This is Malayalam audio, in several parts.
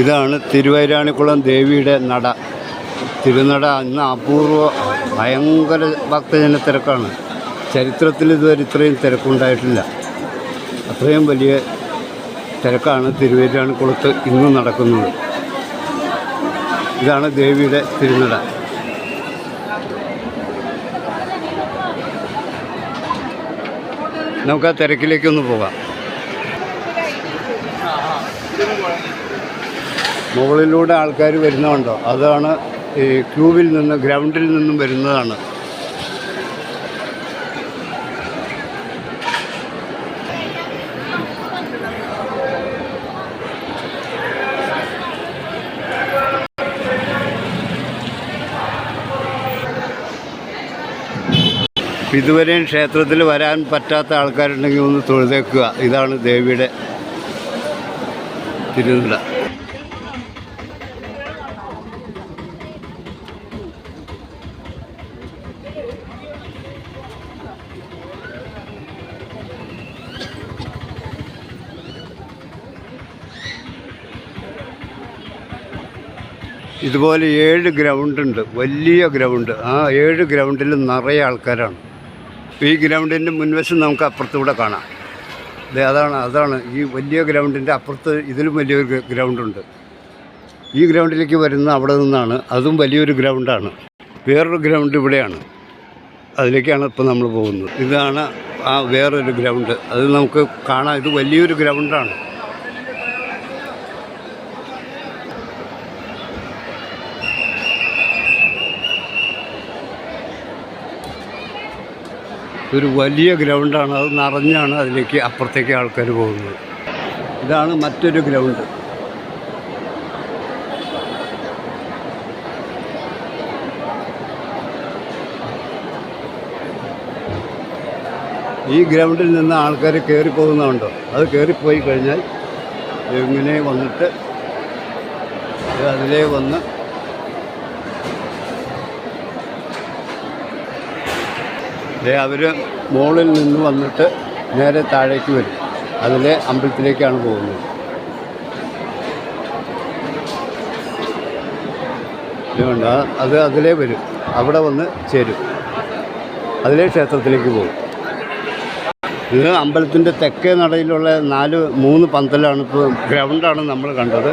ഇതാണ് തിരുവൈരാണിക്കുളം ദേവിയുടെ നട. തിരുനട അന്ന് അപൂർവ ഭയങ്കര ഭക്തജന തിരക്കാണ്. ചരിത്രത്തിൽ ഇതുവരെ ഇത്രയും തിരക്കുണ്ടായിട്ടില്ല. അത്രയും വലിയ തിരക്കാണ് തിരുവൈരാണിക്കുളത്ത് ഇന്ന് നടക്കുന്നത്. ഇതാണ് ദേവിയുടെ തിരുനട. നമുക്ക് ആ തിരക്കിലേക്കൊന്ന് പോകാം. മുകളിലൂടെ ആൾക്കാർ വരുന്നുണ്ടോ അതാണ് ഈ ക്യൂവിൽ നിന്ന് ഗ്രൗണ്ടിൽ നിന്നും വരുന്നതാണ്. ഇതുവരെയും ക്ഷേത്രത്തിൽ വരാൻ പറ്റാത്ത ആൾക്കാരുണ്ടെങ്കിൽ ഒന്ന് തൊഴുതേക്കുക. ഇതാണ് ദേവിയുടെ തിരുനട ഇതുപോലെ ഏഴ് ഗ്രൗണ്ടുണ്ട് വലിയ ഗ്രൗണ്ട്. ആ ഏഴ് ഗ്രൗണ്ടിൽ നിറയെ ആൾക്കാരാണ്. ഈ ഗ്രൗണ്ടിന്റെ മുൻവശം നമുക്ക് അപ്പുറത്തൂടെ കാണാം. ദേ അതാണ് അതാണ്. ഈ വലിയ ഗ്രൗണ്ടിന്റെ അപ്പുറത്ത് ഇതിലും വലിയൊരു ഗ്ര- ഗ്രൗണ്ടുണ്ട്. ഈ ഗ്രൗണ്ടിലേക്ക് വരുന്ന അവിടെ നിന്നാണ്. അതും വലിയൊരു ഗ്രൗണ്ടാണ്. വേറൊരു ഗ്രൗണ്ട് ഇവിടെയാണ്. അതിലേക്കാണ് ഇപ്പോൾ നമ്മൾ പോകുന്നത്. ഇതാണ് ആ വേറൊരു ഗ്രൗണ്ട്. അത് നമുക്ക് കാണാം. ഇത് വലിയൊരു ഗ്രൗണ്ടാണ്. ഒരു വലിയ ഗ്രൗണ്ടാണ്. അത് നിറഞ്ഞാണ് അതിലേക്ക് അപ്പുറത്തേക്ക് ആൾക്കാർ പോകുന്നത്. ഇതാണ് മറ്റൊരു ഗ്രൗണ്ട്. ഈ ഗ്രൗണ്ടിൽ നിന്ന് ആൾക്കാർ കയറി പോകുന്നുണ്ടോ? അത് കയറിപ്പോയി കഴിഞ്ഞാൽ ഇങ്ങനെ വന്നിട്ട് അതിലേ വന്ന് ദേ അവർ മുകളിൽ നിന്ന് വന്നിട്ട് നേരെ താഴേക്ക് വരും. അതിലെ അമ്പലത്തിലേക്കാണ് പോകുന്നത്. വേണ്ട അത് അതിലേ വരും. അവിടെ വന്ന് ചേരും. അതിലേ ക്ഷേത്രത്തിലേക്ക് പോകും. ഇത് അമ്പലത്തിന്റെ തെക്കേ നടയിലുള്ള നാല് മൂന്ന് പന്തലാണ് ഇപ്പോൾ ഗ്രൗണ്ടാണ് നമ്മൾ കണ്ടത്.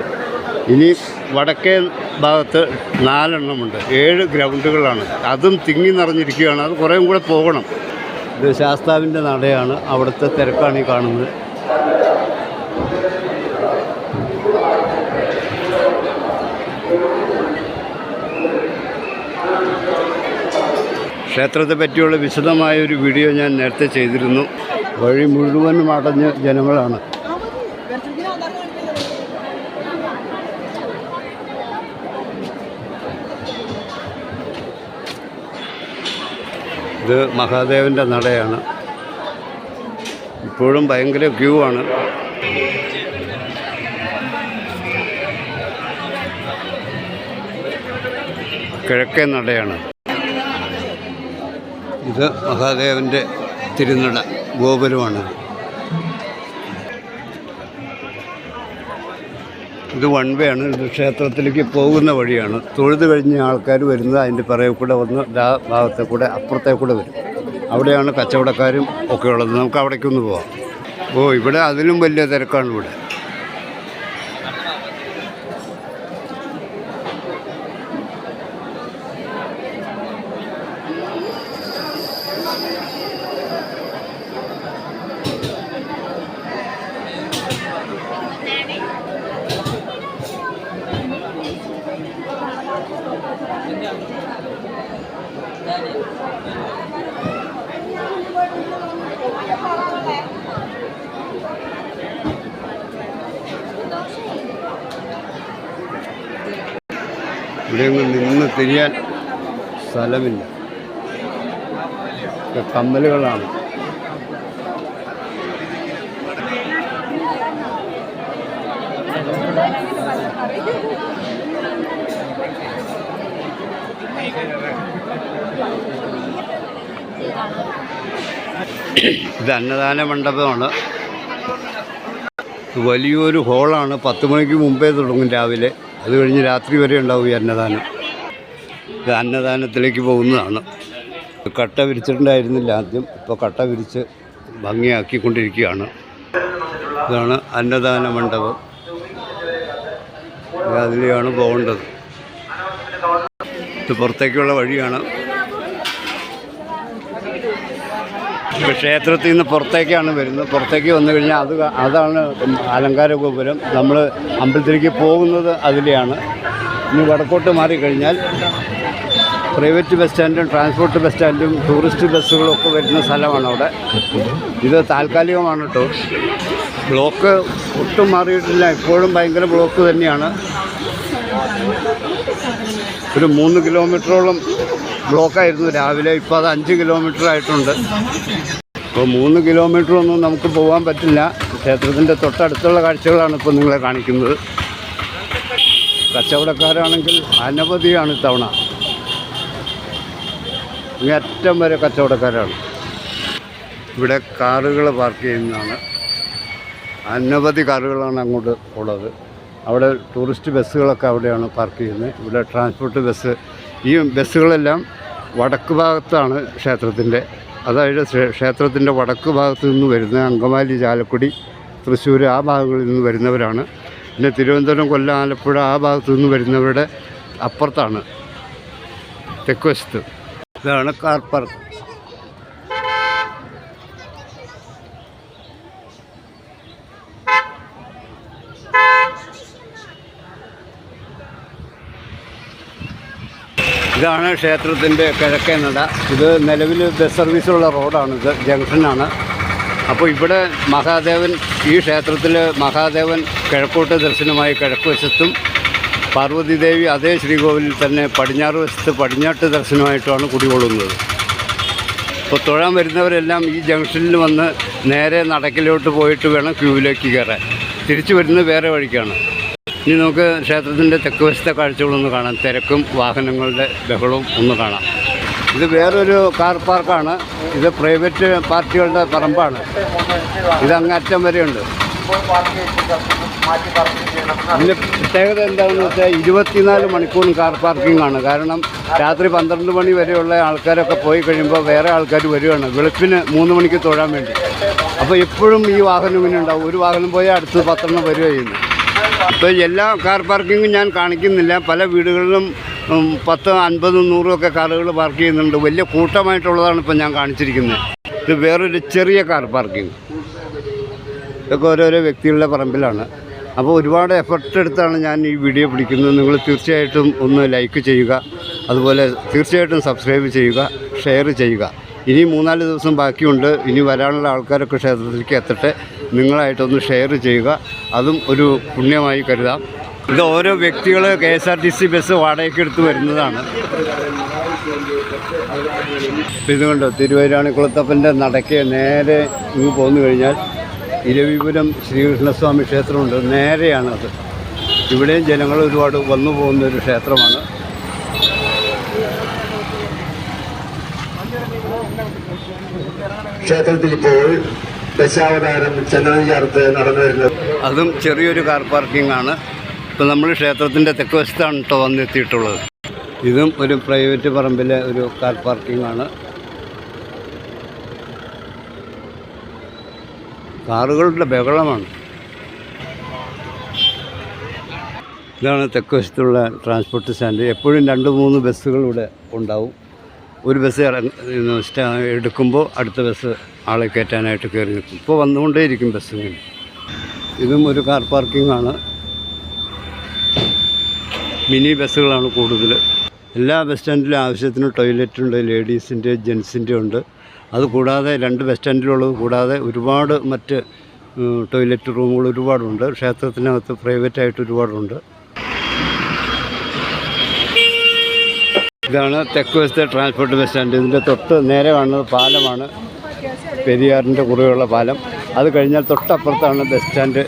ഇനി വടക്കേ ഭാഗത്ത് നാലെണ്ണമുണ്ട്. ഏഴ് ഗ്രൗണ്ടുകളാണ്. അതും തിങ്ങി നിറഞ്ഞിരിക്കുകയാണ്. അത് കുറേയും കൂടെ പോകണം. ഇത് ശാസ്താവിന്റെ നടയാണ്. അവിടുത്തെ തിരക്കാണ് ഈ കാണുന്നത്. ക്ഷേത്രത്തെ പറ്റിയുള്ള വിശദമായ ഒരു വീഡിയോ ഞാൻ നേരത്തെ ചെയ്തിരുന്നു. വഴി മുഴുവനും അടഞ്ഞ് ജനങ്ങളാണ്. ഇത് മഹാദേവന്റെ നടയാണ്. ഇപ്പോഴും ഭയങ്കര ക്യൂ ആണ്. കിഴക്കേ നടയാണ്. ഇത് മഹാദേവന്റെ തിരുനട ഗോപുരമാണിത് ഇത് വൺ വേ ആണ്. ഇത് ക്ഷേത്രത്തിലേക്ക് പോകുന്ന വഴിയാണ്. തൊഴുത് കഴിഞ്ഞ് ആൾക്കാർ വരുന്നത് അതിന്റെ പിറകെ കൂടെ വന്ന് ആ ഭാഗത്തെ കൂടെ അപ്പുറത്തെ കൂടെ വരും. അവിടെയാണ് കച്ചവടക്കാരും ഒക്കെ ഉള്ളത്. നമുക്ക് അവിടേക്കൊന്ന് പോവാം. ഓ ഇവിടെ അതിലും വലിയ തിരക്കാണ് ഇവിടെ. ഇവിടെയൊന്നും നിന്ന് തിരിയാൻ സ്ഥലമില്ല. കമ്മലുകളാണ്. ഇത് അന്നദാന മണ്ഡപമാണ്. വലിയൊരു ഹോളാണ്. പത്ത് മണിക്ക് മുമ്പേ തുടങ്ങും രാവിലെ. അത് കഴിഞ്ഞ് രാത്രി വരെ ഉണ്ടാവും ഈ അന്നദാനം. ഇത് അന്നദാനത്തിലേക്ക് പോകുന്നതാണ്. കട്ട വിരിച്ചിട്ടുണ്ടായിരുന്നില്ല ആദ്യം. ഇപ്പോൾ കട്ട വിരിച്ച് ഭംഗിയാക്കിക്കൊണ്ടിരിക്കുകയാണ്. ഇതാണ് അന്നദാന മണ്ഡപം. അതിലെയാണ് പോകേണ്ടത്. ഇത് പുറത്തേക്കുള്ള വഴിയാണ് ഇപ്പോൾ ക്ഷേത്രത്തിൽ നിന്ന് പുറത്തേക്കാണ് വരുന്നത്. പുറത്തേക്ക് വന്നു കഴിഞ്ഞാൽ അത് അതാണ് അലങ്കാര ഗോപുരം. നമ്മൾ അമ്പലത്തിലേക്ക് പോകുന്നത് അതിലെയാണ്. ഇനി വടക്കോട്ട് മാറിക്കഴിഞ്ഞാൽ പ്രൈവറ്റ് ബസ് സ്റ്റാൻഡും ട്രാൻസ്പോർട്ട് ബസ് സ്റ്റാൻഡും ടൂറിസ്റ്റ് ബസ്സുകളും ഒക്കെ വരുന്ന സ്ഥലമാണ് അവിടെ. ഇത് താൽക്കാലികമാണ് കേട്ടോ ബ്ലോക്ക് ഒട്ടും മാറിയിട്ടില്ല. ഇപ്പോഴും ഭയങ്കര ബ്ലോക്ക് തന്നെയാണ്. ഒരു മൂന്ന് കിലോമീറ്ററോളം ബ്ലോക്കായിരുന്നു. രാവിലെ ഇപ്പോൾ അത് അഞ്ച് കിലോമീറ്റർ ആയിട്ടുണ്ട്. ഇപ്പോൾ മൂന്ന് കിലോമീറ്റർ ഒന്നും നമുക്ക് പോകാൻ പറ്റില്ല. ക്ഷേത്രത്തിന്റെ തൊട്ടടുത്തുള്ള കാഴ്ചകളാണ് ഇപ്പോൾ നിങ്ങളെ കാണിക്കുന്നത്. കച്ചവടക്കാരാണെങ്കിൽ അനവധിയാണ് ഇത്തവണ. ഇങ്ങറ്റം വരെ കച്ചവടക്കാരാണ്. ഇവിടെ കാറുകൾ പാർക്ക് ചെയ്യുന്നതാണ്. അനവധി കാറുകളാണ് അങ്ങോട്ട് ഉള്ളത്. അവിടെ ടൂറിസ്റ്റ് ബസ്സുകളൊക്കെ അവിടെയാണ് പാർക്ക് ചെയ്യുന്നത്. ഇവിടെ ട്രാൻസ്പോർട്ട് ബസ് ഈ ബസ്സുകളെല്ലാം വടക്ക് ഭാഗത്താണ് ക്ഷേത്രത്തിന്റെ. അതായത് ക്ഷേ- ക്ഷേത്രത്തിന്റെ വടക്ക് ഭാഗത്ത് നിന്ന് വരുന്ന അങ്കമാലി ചാലക്കുടി തൃശ്ശൂർ ആ ഭാഗങ്ങളിൽ നിന്ന് വരുന്നവരാണ്. പിന്നെ തിരുവനന്തപുരം കൊല്ലം ആലപ്പുഴ ആ ഭാഗത്തു നിന്ന് വരുന്നവരുടെ അപ്പുറത്താണ്. തെക്ക് വശത്ത്. ഇതാണ് കാർ പാർക്ക് ഇതാണ് ക്ഷേത്രത്തിന്റെ കിഴക്കേ നട. ഇത് നിലവിൽ ബസ് സർവീസുള്ള ഇത് ജംഗ്ഷനാണ്. അപ്പോൾ ഇവിടെ മഹാദേവൻ ഈ ക്ഷേത്രത്തിൽ മഹാദേവൻ കിഴക്കോട്ട് ദർശനമായി കിഴക്ക് വശത്തും പാർവതി ദേവി അതേ ശ്രീകോവിലിൽ തന്നെ പടിഞ്ഞാറ് വശത്ത് പടിഞ്ഞാട്ട് ദർശനമായിട്ടാണ് കുടികൊള്ളുന്നത്. അപ്പോൾ തൊഴാൻ വരുന്നവരെല്ലാം ഈ ജംഗ്ഷനിൽ വന്ന് നേരെ നടക്കിലോട്ട് പോയിട്ട് വേണം ക്യൂവിലേക്ക് കയറാൻ. തിരിച്ചു വരുന്നത് വേറെ വഴിക്കാണ്. ഇനി നമുക്ക് ക്ഷേത്രത്തിന്റെ തെക്ക് വശത്തെ കാഴ്ചകളൊന്ന് കാണാം. തിരക്കും വാഹനങ്ങളുടെ ബഹളവും ഒന്ന് കാണാം. ഇത് വേറൊരു കാർ പാർക്കാണ്. ഇത് പ്രൈവറ്റ് പാർട്ടികളുടെ പറമ്പാണ്. ഇത് അങ്ങറ്റം വരെയുണ്ട്. ഇതിന്റെ പ്രത്യേകത എന്താണെന്ന് വെച്ചാൽ ഇരുപത്തിനാല് മണിക്കൂറും കാർ പാർക്കിംഗ് ആണ് കാരണം രാത്രി പന്ത്രണ്ട് മണി വരെയുള്ള ആൾക്കാരൊക്കെ പോയി കഴിയുമ്പോൾ വേറെ ആൾക്കാർ വരികയാണ്. വെളുപ്പിന് മൂന്ന് മണിക്ക് തൊഴാൻ വേണ്ടി. അപ്പോൾ എപ്പോഴും ഈ വാഹനം ഇങ്ങനെ ഉണ്ടാവും. ഒരു വാഹനം പോയാൽ അടുത്ത് പത്തെണ്ണം ചെയ്യുന്നു ഇപ്പോൾ എല്ലാ കാർ പാർക്കിങ്ങും ഞാൻ കാണിക്കുന്നില്ല. പല വീടുകളിലും പത്ത് അൻപതും നൂറും ഒക്കെ കാറുകൾ പാർക്ക് ചെയ്യുന്നുണ്ട്. വലിയ കൂട്ടമായിട്ടുള്ളതാണ് ഇപ്പോൾ ഞാൻ കാണിച്ചിരിക്കുന്നത്. ഇത് വേറൊരു ചെറിയ കാർ പാർക്കിംഗ്. ഇതൊക്കെ ഓരോരോ വ്യക്തികളുടെ പറമ്പിലാണ്. അപ്പോൾ ഒരുപാട് എഫർട്ട് എടുത്താണ് ഞാൻ ഈ വീഡിയോ പിടിക്കുന്നത്. നിങ്ങൾ തീർച്ചയായിട്ടും ഒന്ന് ലൈക്ക് ചെയ്യുക. അതുപോലെ തീർച്ചയായിട്ടും സബ്സ്ക്രൈബ് ചെയ്യുക ഷെയർ ചെയ്യുക. ഇനി മൂന്നാൽ ദിവസം ബാക്കിയുണ്ട്. ഇനി വരാനുള്ള ആൾക്കാരൊക്കെ ക്ഷേത്രത്തിലേക്ക് എത്തട്ടെ. നിങ്ങളായിട്ടൊന്ന് ഷെയർ ചെയ്യുക. അതും ഒരു പുണ്യമായി കരുതാം. ഇത് ഓരോ വ്യക്തികൾ K S R T C bus വാടകയ്ക്ക് എടുത്ത് വരുന്നതാണ്. ഇതുകൊണ്ട് തിരുവൈരാണിക്കുളത്തപ്പന്റെ നടക്ക് നേരെ ഇങ്ങ് പോന്നു കഴിഞ്ഞാൽ ഇരവിപുരം ശ്രീകൃഷ്ണസ്വാമി ക്ഷേത്രമുണ്ട്. നേരെയാണത്. ഇവിടെയും ജനങ്ങൾ ഒരുപാട് വന്നു പോകുന്ന ഒരു ക്ഷേത്രമാണ്. ക്ഷേത്രത്തിൽ ഇപ്പോൾ ദശാവതാരം ചന്ദനം ചേർത്ത് നടന്നു വരുന്നത്. അതും ചെറിയൊരു കാർ പാർക്കിംഗ് ആണ്. ഇപ്പം നമ്മൾ ക്ഷേത്രത്തിന്റെ തെക്ക് വശത്താണ് കേട്ടോ വന്നെത്തിയിട്ടുള്ളത്. ഇതും ഒരു പ്രൈവറ്റ് പറമ്പിലെ ഒരു കാർ പാർക്കിംഗ് ആണ്. കാറുകളുടെ ബഹളമാണ്. ഇതാണ് തെക്ക് വശത്തുള്ള ട്രാൻസ്പോർട്ട് സ്റ്റാൻഡ് എപ്പോഴും രണ്ട് മൂന്ന് ബസ്സുകൾ ഇവിടെ ഉണ്ടാവും. ഒരു ബസ് എടുക്കുമ്പോൾ അടുത്ത ബസ് ആളെ കയറ്റാനായിട്ട് കയറി നിൽക്കും. ഇപ്പോൾ വന്നുകൊണ്ടേയിരിക്കും ബസ് ഇങ്ങനെ. ഇതും ഒരു കാർ പാർക്കിംഗ് ആണ്. മിനി ബസ്സുകളാണ് കൂടുതൽ. എല്ലാ ബസ് സ്റ്റാൻഡിലും ആവശ്യത്തിന് ടോയ്ലറ്റ് ഉണ്ട് ലേഡീസിന്റെ ജെൻസിന്റെ ഉണ്ട്. അത് കൂടാതെ രണ്ട് ബസ് സ്റ്റാൻഡിലുള്ളത് കൂടാതെ ഒരുപാട് മറ്റ് ടോയ്ലറ്റ് റൂമുകൾ ഒരുപാടുണ്ട്. ക്ഷേത്രത്തിനകത്ത് പ്രൈവറ്റായിട്ട് ഒരുപാടുണ്ട്. ഇതാണ് തെക്ക് വശത്തെ ട്രാൻസ്പോർട്ട് ബസ് സ്റ്റാൻഡ് ഇതിന്റെ തൊട്ട് നേരെ കാണുന്നത് പാലമാണ്. പെരിയാറിന്റെ കുറുകെയുള്ള പാലം. അത് കഴിഞ്ഞാൽ തൊട്ടപ്പുറത്താണ് ബസ് സ്റ്റാൻഡ്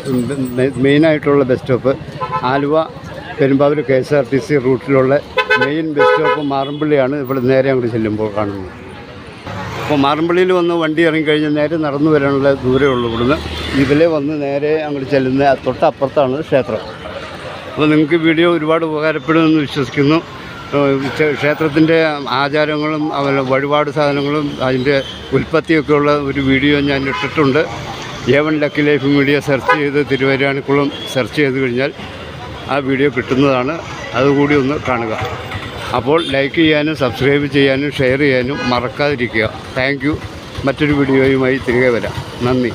മെയിനായിട്ടുള്ള bus stop. Aluva Perumbavoor K S R T C റൂട്ടിലുള്ള main bus stop മാറമ്പള്ളിയാണ് ഇവിടെ നേരെ അങ്ങോട്ട് ചെല്ലുമ്പോൾ കാണുന്നത്. അപ്പോൾ മാറമ്പള്ളിയിൽ വന്ന് വണ്ടി ഇറങ്ങിക്കഴിഞ്ഞാൽ നേരെ നടന്നു വരാനുള്ള ദൂരമേ ഉള്ളൂ ഇവിടുന്ന്. ഇതിലെ വന്ന് നേരെ അങ്ങോട്ട് ചെല്ലുന്ന തൊട്ടപ്പുറത്താണ് ക്ഷേത്രം. അപ്പോൾ നിങ്ങൾക്ക് വീഡിയോ ഒരുപാട് ഉപകാരപ്പെടുമെന്ന് വിശ്വസിക്കുന്നു. ക്ഷേത്രത്തിന്റെ ആചാരങ്ങളും അതുപോലെ വഴിപാട് സാധനങ്ങളും അതിന്റെ ഉൽപ്പത്തിയൊക്കെയുള്ള ഒരു വീഡിയോ ഞാൻ ഇട്ടിട്ടുണ്ട്. Evan lucky life media search ചെയ്ത് തിരുവരാണിക്കുളം സെർച്ച് ചെയ്ത് കഴിഞ്ഞാൽ ആ വീഡിയോ കിട്ടുന്നതാണ്. അതുകൂടി ഒന്ന് കാണുക. അപ്പോൾ ലൈക്ക് ചെയ്യാനും സബ്സ്ക്രൈബ് ചെയ്യാനും ഷെയർ ചെയ്യാനും മറക്കാതിരിക്കുക. താങ്ക് മറ്റൊരു വീഡിയോയുമായി തിരികെ വരാം. നന്ദി.